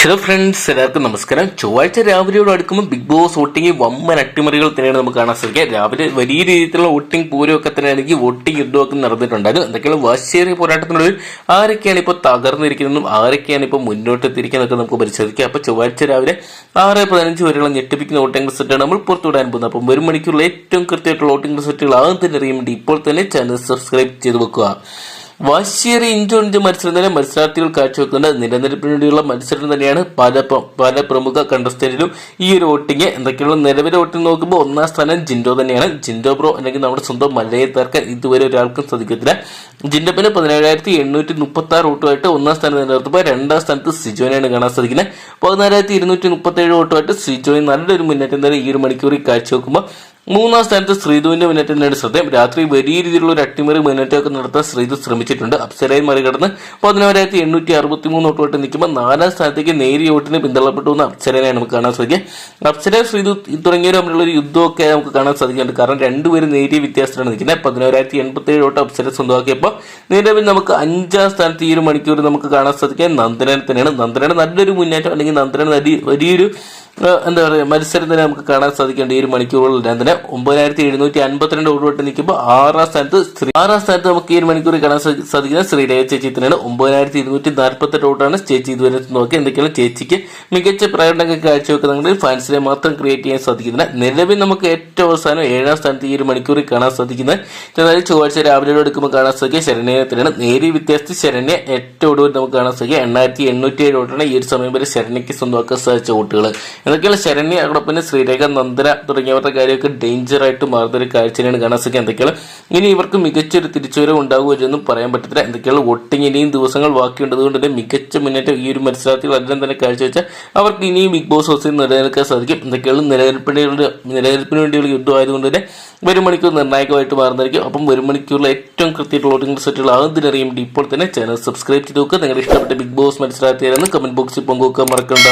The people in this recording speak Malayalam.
ഹലോ ഫ്രണ്ട്സ് എല്ലാവർക്കും നമസ്കാരം. ചൊവ്വാഴ്ച രാവിലെയോട് അടുക്കുമ്പോൾ ബിഗ് ബോസ് വോട്ടിംഗ് വമ്പൻ അട്ടിമറികൾ തന്നെയാണ് നമുക്ക് കാണാൻ സാധിക്കുക. രാവിലെ വലിയ രീതിയിലുള്ള വോട്ടിംഗ് പൂരമൊക്കെ തന്നെയാണെങ്കിൽ വോട്ടിംഗ് യുദ്ധമൊക്കെ നടന്നിട്ടുണ്ടായിരുന്നു എന്തൊക്കെയാണ് വാശിയേറിയ പോരാട്ടത്തിനുള്ളിൽ ആരൊക്കെയാണ് ഇപ്പോൾ തകർന്നിരിക്കുന്നതും ആരൊക്കെയാണ് ഇപ്പോൾ മുന്നോട്ട് എത്തിയിരിക്കുന്നതൊക്കെ നമുക്ക് പരിശോധിക്കാം. അപ്പോൾ ചൊവ്വാഴ്ച രാവിലെ ആറ് പതിനഞ്ച് വരെയുള്ള ഞെട്ടിപ്പിക്കുന്ന വോട്ടിംഗ് റിസൾട്ടാണ് നമ്മൾ പുറത്തുവിടാൻ പോകുന്നത്. അപ്പം ഒരു മണിക്കൂറിൽ ഏറ്റവും കൃത്യമായിട്ടുള്ള വോട്ടിംഗ് റിസൾട്ടുകൾ ആദ്യം തന്നെ അറിയാൻ വേണ്ടി ഇപ്പോൾ തന്നെ ചാനൽ സബ്സ്ക്രൈബ് ചെയ്ത് വെക്കുക. വാശിയേറിയ ഇന്ത്യ മത്സരം മത്സരാർത്ഥികൾ കാഴ്ചവെക്കുന്ന നിലനിൽപ്പിന് വേണ്ടിയുള്ള മത്സരം തന്നെയാണ് പല പല പ്രമുഖ കണ്ടസ്റ്റന്റിലും ഈ ഒരു വോട്ടിംഗ്. എന്തൊക്കെയുള്ള നിലവിലെ വോട്ടിംഗ് നോക്കുമ്പോൾ ഒന്നാം സ്ഥാനം ജിൻഡോ തന്നെയാണ്. ജിൻഡോ ബ്രോ അല്ലെങ്കിൽ നമ്മുടെ സ്വന്തം മലയെ തർക്കാൻ ഇതുവരെ ഒരാൾക്കും സാധിക്കത്തില്ല ജിൻഡോപ്പിന് പതിനേഴായിരത്തി എണ്ണൂറ്റി മുപ്പത്തി ആറ് വോട്ടുമായിട്ട് ഒന്നാം സ്ഥാനം നിലനിർത്തുമ്പോൾ രണ്ടാം സ്ഥാനത്ത് സിജോനെയാണ് കാണാൻ സാധിക്കുന്നത്. പതിനാലായിരത്തി ഇരുന്നൂറ്റി മുപ്പത്തി ഏഴ് വോട്ടുമായിട്ട് സിജോനെ നല്ലൊരു മുന്നേറ്റം തന്നെ ഈ ഒരു മണിക്കൂറിൽ കാഴ്ചവെക്കുമ്പോൾ മൂന്നാം സ്ഥാനത്ത് ശ്രീധുവിന്റെ മുന്നേറ്റം തന്നെയാണ് ശ്രദ്ധേയം. രാത്രി വലിയ രീതിയിലുള്ള ഒരു അട്ടിമറി മുന്നേറ്റമൊക്കെ നടത്താൻ ശ്രീധു ശ്രമിച്ചിട്ടുണ്ട്. അപ്സരയെ മറികടന്ന് പതിനായിരത്തി എണ്ണൂറ്റി അറുപത്തി മൂന്ന് വോട്ട് നിൽക്കുമ്പോൾ നാലാം സ്ഥാനത്തേക്ക് നേരിയ വോട്ടിന് പിന്തള്ളപ്പെട്ടു എന്ന അപ്സരനെ നമുക്ക് കാണാൻ സാധിക്കുക. അപ്സര ശ്രീധു തുടങ്ങിയവർ തമ്മിലുള്ള ഒരു യുദ്ധമൊക്കെ നമുക്ക് കാണാൻ സാധിക്കുന്നുണ്ട്. കാരണം രണ്ടുപേരും നേരിയ വ്യത്യാസത്തിലാണ് നിൽക്കുന്നത്. പതിനായിരത്തി എൺപത്തി ഏഴ് വോട്ട് അപ്സര സ്വന്തമാക്കിയപ്പോൾ നിലവിൽ നമുക്ക് അഞ്ചാം സ്ഥാനത്ത് ഈ ഒരു മണിക്കൂർ നമുക്ക് കാണാൻ സാധിക്കുക. നന്ദനൻ തന്നെയാണ്. നന്ദനയുടെ നല്ലൊരു മുന്നേറ്റം അല്ലെങ്കിൽ നന്ദനയുടെ വലിയ- വലിയൊരു എന്താ പറയുക മത്സരം തന്നെ നമുക്ക് കാണാൻ സാധിക്കേണ്ട ഈ ഒരു മണിക്കൂറുകളിൽ തന്നെ ഒമ്പതിനായിരത്തി എഴുന്നൂറ്റി അൻപത്തിരണ്ട് ഓടുവട്ട് നിൽക്കുമ്പോൾ ആറാം സ്ഥാനത്ത് ശ്രീ- ആറാം സ്ഥാനത്ത് നമുക്ക് ഈ ഒരു മണിക്കൂറിൽ കാണാൻ സാധി- സാധിക്കുന്ന ശ്രീരേഖ ചേച്ചി തന്നെയാണ്. ഒമ്പതിനായിരത്തി ഇരുന്നൂറ്റി നാൽപ്പത്തെട്ട് ഓട്ടാണ് ചേച്ചി ഇതുവരെ നോക്കി എന്തൊക്കെയാണ് ചേച്ചിക്ക് മികച്ച പ്രകടനങ്ങൾ കാഴ്ചവെക്കുന്നുണ്ടെങ്കിൽ ഫാൻസിനെ മാത്രം ക്രിയേറ്റ് ചെയ്യാൻ സാധിക്കുന്നില്ല. നിലവിൽ നമുക്ക് ഏറ്റവും അവസാനം ഏഴാം സ്ഥാനത്ത് ഈ ഒരു മണിക്കൂറിൽ കാണാൻ സാധിക്കുന്നത് എന്നാൽ ചൊവ്വാഴ്ച രാവിലെ എടുക്കുമ്പോൾ കാണാൻ സാധിക്കുക ശരണ്യത്തിനാണ് നേരി വ്യത്യാസത്തിൽ ശരണ്യ ഏറ്റവും ഒടുവിൽ നമുക്ക് കാണാൻ സാധിക്കുക. എണ്ണായിരത്തി എണ്ണൂറ്റി ഏഴ് ഓട്ടാണ് ഈ ഒരു സമയം വരെ ശരണ്യയ്ക്ക് സ്വന്തമാക്കാൻ സാധിച്ച വോട്ടുകൾ എന്തൊക്കെയാണ് ശരണ്യ പിന്നെ ശ്രീരേഖ നന്ദന തുടങ്ങിയവരുടെ കാര്യമൊക്കെ ഡേഞ്ചർ ആയിട്ട് മാറുന്ന ഒരു കാഴ്ചയാണ് കാണാൻ സാധിക്കുക. എന്തൊക്കെയാണ്? ഇനി ഇവർക്ക് മികച്ചൊരു തിരിച്ചുവരവ് ഉണ്ടാകുമെന്നും പറയാൻ പറ്റത്തില്ല. എന്തൊക്കെയാണ്? വോട്ടിംഗ് ഇനിയും ദിവസങ്ങൾ ബാക്കിയുണ്ടതുകൊണ്ട് തന്നെ മികച്ച മുന്നേറ്റം ഈ ഒരു മത്സരത്തിൽ അദ്ദേഹം തന്നെ കാഴ്ചവെച്ചാൽ അവർക്ക് ഇനിയും ബിഗ് ബോസ് ഹൗസിൽ നിലനിൽക്കാൻ സാധിക്കും. എന്തൊക്കെയാണ്? നിലനിൽപ്പിന് നിലനിൽപ്പിന് വേണ്ടിയുള്ള യുദ്ധമായതുകൊണ്ട് തന്നെ ഒരു മണിക്കൂർ നിർണായകമായിട്ട് മാറുന്നതായിരിക്കും. അപ്പം ഒരു മണിക്കൂറിലെ ഏറ്റവും കൃത്യമായിട്ടുള്ള വോട്ടിംഗ് റിസൾട്ടുകൾ ആദ്യം ഇപ്പോൾ തന്നെ ചാനൽ സബ്സ്ക്രൈബ് ചെയ്ത് നോക്കുക. നിങ്ങളുടെ ഇഷ്ടപ്പെട്ട ബിഗ് ബോസ് മത്സരത്തിൽ കമന്റ് ബോക്സിൽ പങ്കുവെക്കാൻ മറക്കണ്ട.